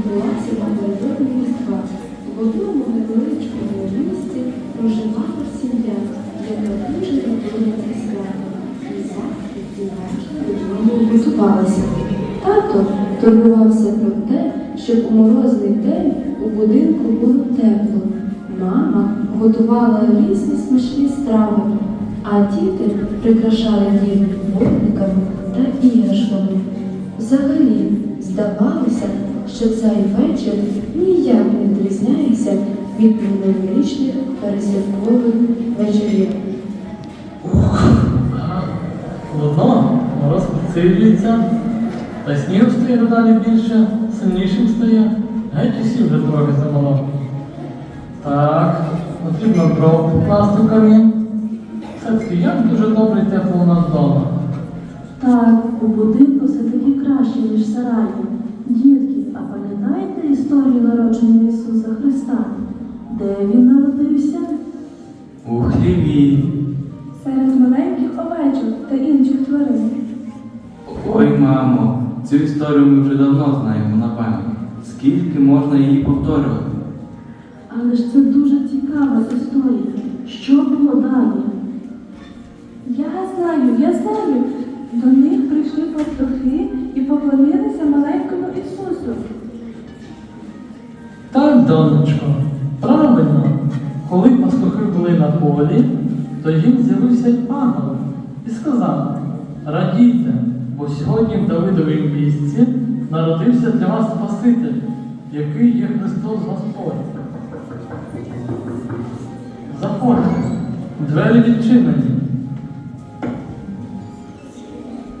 відбулася напередодні Різдва. В одному невеличкому місті проживала сім'я, яка дуже любила це свято. І завжди і ввечері додому готувалася. Тато турбувався про те, щоб у морозний день у будинку було тепло. Мама готувала різні смачні страви, а діти прикрашали дім вогниками та іграшками. Взагалі, здавалося, що цей вечір ніяк не відрізняється від минулорічних пересвяткових вечорів. Воно мороз та снігу стає дедалі більше, сильнішим стає, геть усі вже трохи замало. Так, потрібно дров покласти в камін. Все-таки як дуже добре тепло у нас вдома. Так, у будинку все-таки краще, ніж в сараї. Дітки, пам'ятаєте історію народження Ісуса Христа? Де він народився? У хліві. Серед маленьких овечок та інших тварин. Ой, мамо, цю історію ми вже давно знаємо на пам'ять. Скільки можна її повторювати? Але ж це дуже цікава історія. Що було далі? Я знаю, я знаю. До них прийшли пастухи і поклонилися маленькому Ісусу. Донечко, правильно. Коли пастухи були на полі, то їм з'явився ангел і сказав: Радійте, бо сьогодні в Давидовій місці народився для вас Спаситель, який є Христос Господь. Заходьте, двері відчинені.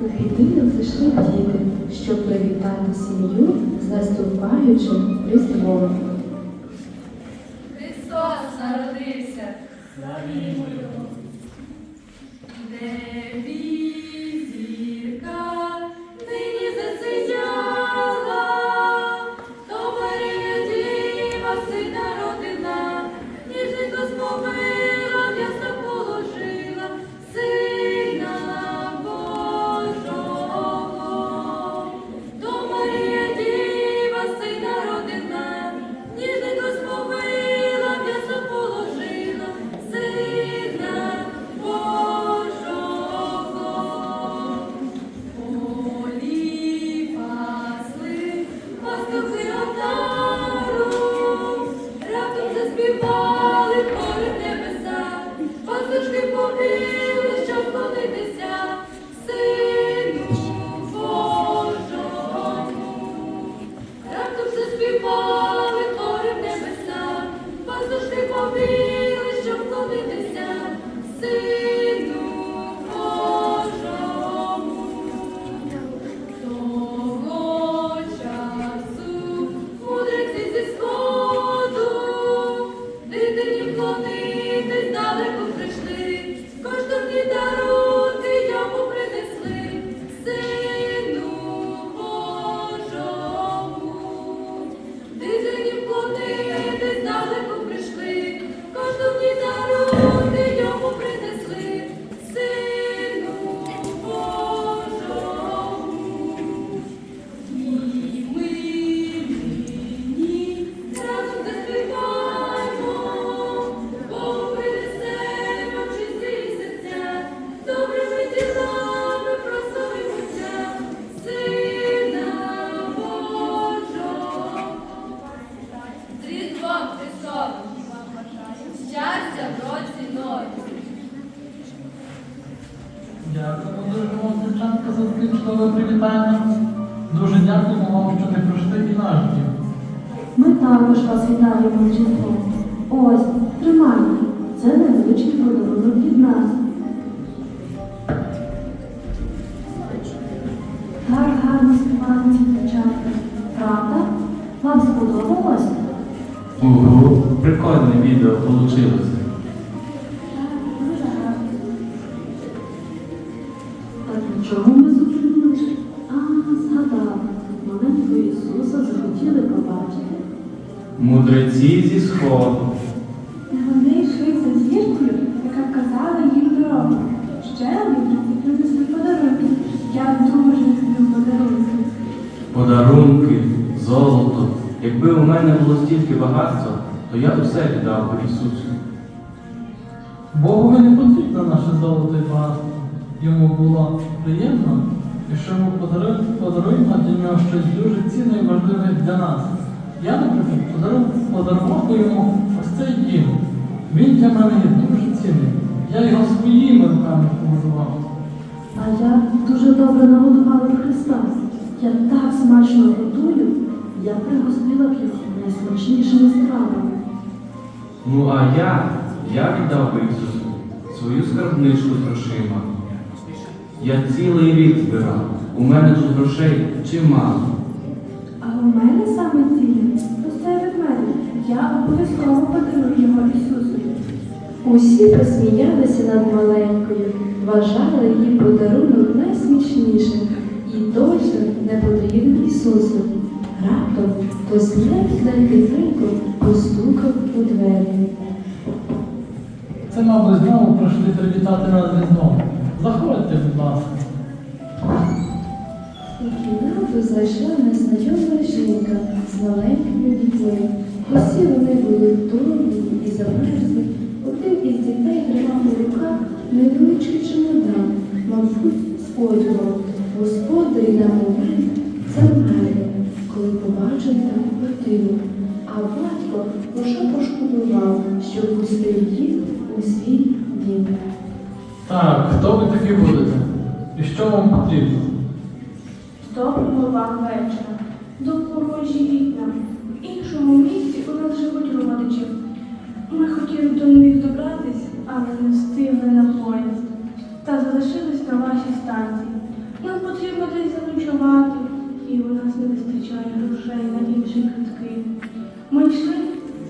У будинок зайшли діти, щоб привітати сім'ю з наступаючим Різдвом. Христос народився. Небі зірка people. Вас вітаємо. Ось, тримайте. Це невеличкий подарунок від нас. Так гарно співали ці дівчатка. Правда? Вам сподобалось? Ого, прикольне відео вийшло. Так на чому ми зупинилися? А, згадав. Маленького Ісуса захотіли побачити. Мудреці зі сходу. Вони йшли за зіркою, яка вказала їм дорогу. Ще мудреці принесли подарунки. Я дуже люблю подарунки. Подарунки, золото, Якби у мене було стільки багатства, то я усе віддав би Ісусу. Богові не потрібно наше золото і багатство. Йому було приємно, якщо ми подаруємо, подаруємо для нього щось дуже цінне і важливе для нас. Я, наприклад, подарував, подарував йому ось цей дім. Він для мене є дуже цінний. Я його своїми руками побудував. А я дуже добре нагодувала Христа. Я так смачно готую, я пригостила б його найсмачнішими стравами. Ну а я, я віддав би Ісусу свою скарбничку з грошима. Я цілий рік збирав. У мене тут грошей чимало. Мене саме ціле, ось це від мене. Я обов'язково подарую його Ісусу. Усі посміялися над маленькою, вважали її подарунок найсмішнішим і точно не потрібним Ісусу. Раптом хтось тихенько постукав у двері. Це, мабуть, знову прийшли привітати нас з Різдвом. Заходьте, будь ласка. Кімнату зайшла незнайома жінка з маленькими дітьми. Усі вони були втомлені і замерзли. Один із дітей тримав у руках невеличкий чемодан, мабуть, з одягом. На момент замерли, коли побачили таку картину. А батько уже пошкодував, що пустив їх у свій дім. Так, хто ви такі будете? І що вам потрібно? Доброго вам вечора. Допоможіть нам. В іншому місці у нас живуть родичі. Ми хотіли до них добратись, але не встигли на поїзд. Та залишились на вашій станції. Нам потрібно десь заночувати, і у нас не вистачає грошей на інші квитки. Ми йшли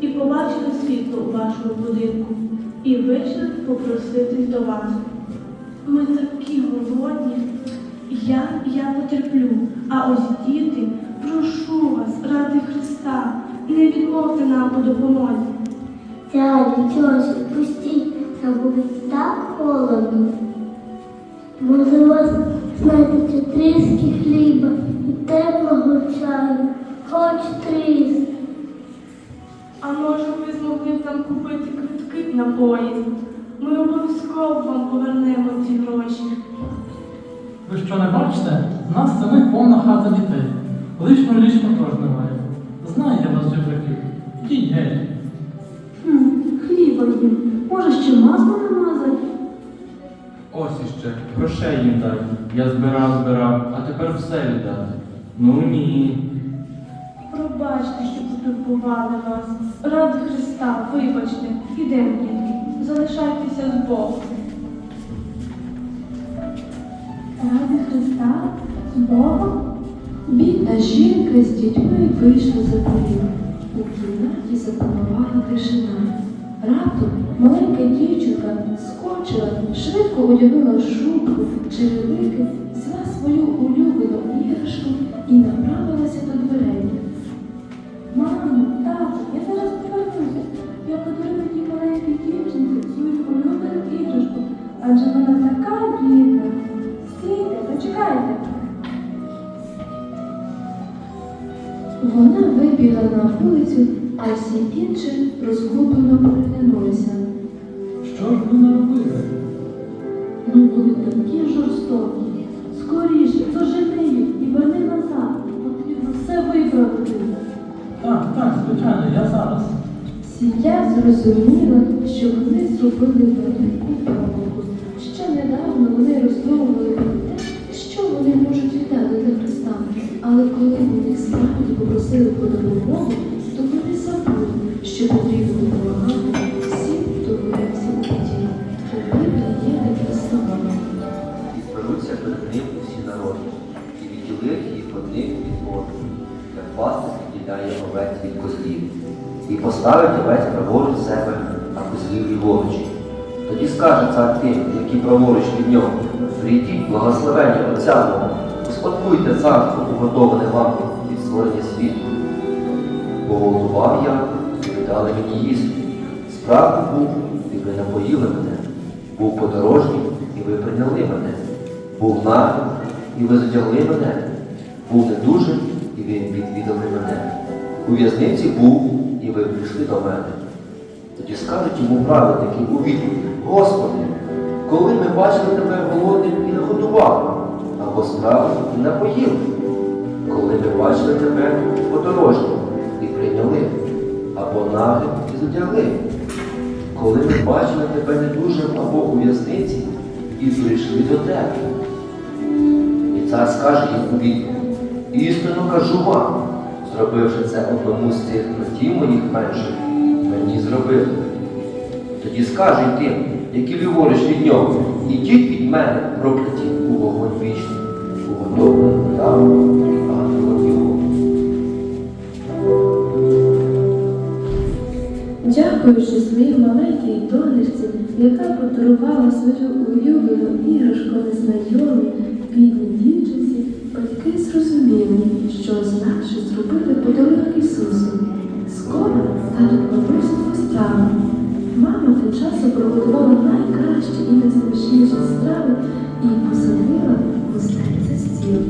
і побачили світло у вашому будинку і вийшли попроситись до вас. Ми такі голодні. Я, я потерплю, а ось діти, прошу вас, ради Христа, не відмовте нам у допомозі. Дядю, тьосю, пустіть, нам буде так холодно. Може, у вас знайдеться тріски хліба і теплого чаю, хоч тріс. А може ви змогли б нам купити квитки на поїзд? Ми обов'язково вам повернемо ці гроші. Ви що не бачите? У нас самих повна хата дітей. Лишнього ліжка теж немає. Знаю я вас жебраків. Ідіть геть. Хм, хліба їм. Може, ще масло намазати? Ось іще, грошей їм дай. Я збирав, збирав, а тепер все віддати. Ну ні. Пробачте, що потурбували вас. Ради Христа, вибачте, ідемо, дітки, залишайтеся з Богом. Ради Христа з Богом. Бідна жінка з дітьми вийшла за поріг. У кімнаті запанувала тишина. Раптом маленька дівчинка скочила, швидко одягнула шубку, черевики, взяла свою улюблену іграшку і направилася до дверей. Мамо, тату, я зараз повернуся. Я подарую тій маленькій дівчинці свою улюблену іграшку, адже вона така бідна. Зачекайте. Вона вибігла на вулицю, а всі інші розгублено переглянулися. Що ж ви наробили? Ми були такі жорстокі. Скоріше, дожени їх і верни назад. Потрібно все виправити. Так, так, звичайно, я зараз. Сім'я зрозуміла, що вони зробили велику помилку. Ще недавно вони роздумували вони можуть віддати для Христа. Але коли вони справді попросили про допомогу, то вони забули, що потрібно допомагати всім, хто боявся у біді. У Біблії є такі слова. Зберуться перед ним усі народи, і відділив їх одних від одних, як пастир відділяє овець від козлів, і поставить овець праворуч себе, а козлів ліворуч. Тоді скаже цар тим, які праворуч від нього, прийдіть, благословені Отця мого, успадкуйте царство, уготоване вам від створення світу. Бо голодував я, і ви дали мені їсти. Справді був, і ви напоїли мене. Був подорожній, і ви прийняли мене. Був нагий, і ви задягли мене. Був недужий, і ви відвідали мене. у в'язниці був, і ви прийшли до мене. Тоді скажуть йому праведники у відповідь, Господи, коли ми бачили тебе голодним і не або справи і напоїли, коли ми бачили тебе подорожнім і прийняли, або нагим і задягли, коли ми бачили тебе недужим або у в'язниці і прийшли до тебе. І цар скаже їм у відповідь, істину кажу вам, зробивши це одному з цих братів моїх менших, мені зробили. Тоді скаже тим, які ліворуч від нього, ідіть від мене, прокляті у вогонь вічний, уготовлений там. Дякуючи своїй маленькій донечці, яка подарувала свою улюблену іграшку незнайомій бідній дівчинці, батьки зрозуміли, що значить зробити подарунок Ісусу. Скоро дадуть бабусину страву. Мама тим часом приготувала найкращі і найсмачніші страви і посадила гостей за стіл.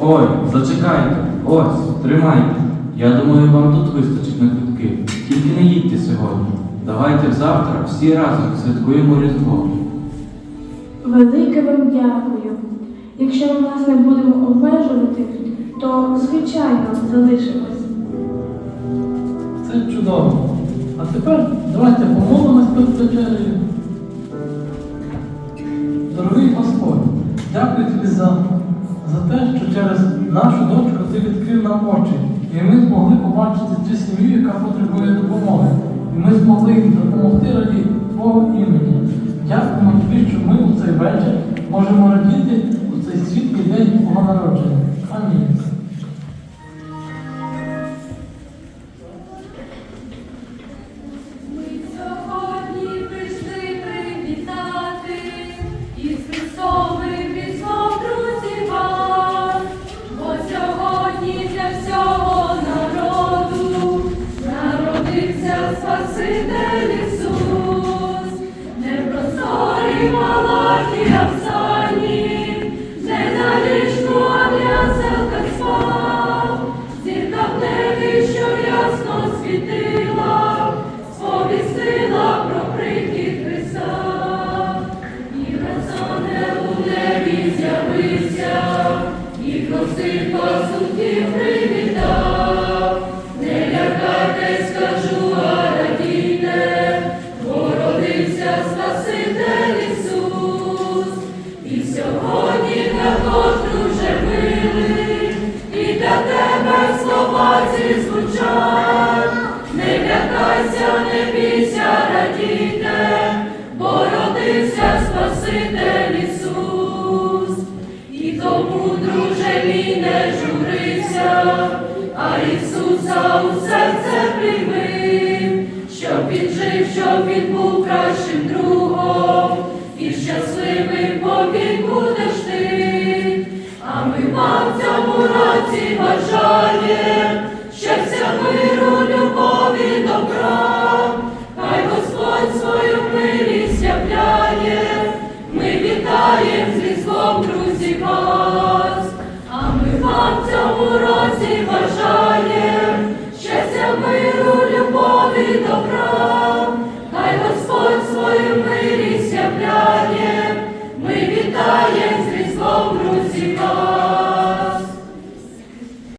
Ой, зачекайте, ось, тримайте. Я думаю, вам тут вистачить на квитки. Тільки не їдьте сьогодні. Давайте завтра всі разом святкуємо Різдво. Велике вам дякую. Якщо ми вас не будемо обмежувати, то звичайно залишимось. Це чудово. А тепер давайте помолимось перед вечерею. Дорогий Господь, дякую тобі за, за те, що через нашу дочку ти відкрив нам очі. І ми змогли побачити цю сім'ю, яка потребує допомоги. І ми змогли їм допомогти раді Твого імені. Дякуємо тобі, що ми у цей вечір можемо радіти у цей світлий день Твого народження. Малахі, а не журися, а Ісуса у серце прийми, щоб він жив, щоб він був кращим другом, і щасливим повік будеш ти. А ми вам в цьому році бажаєм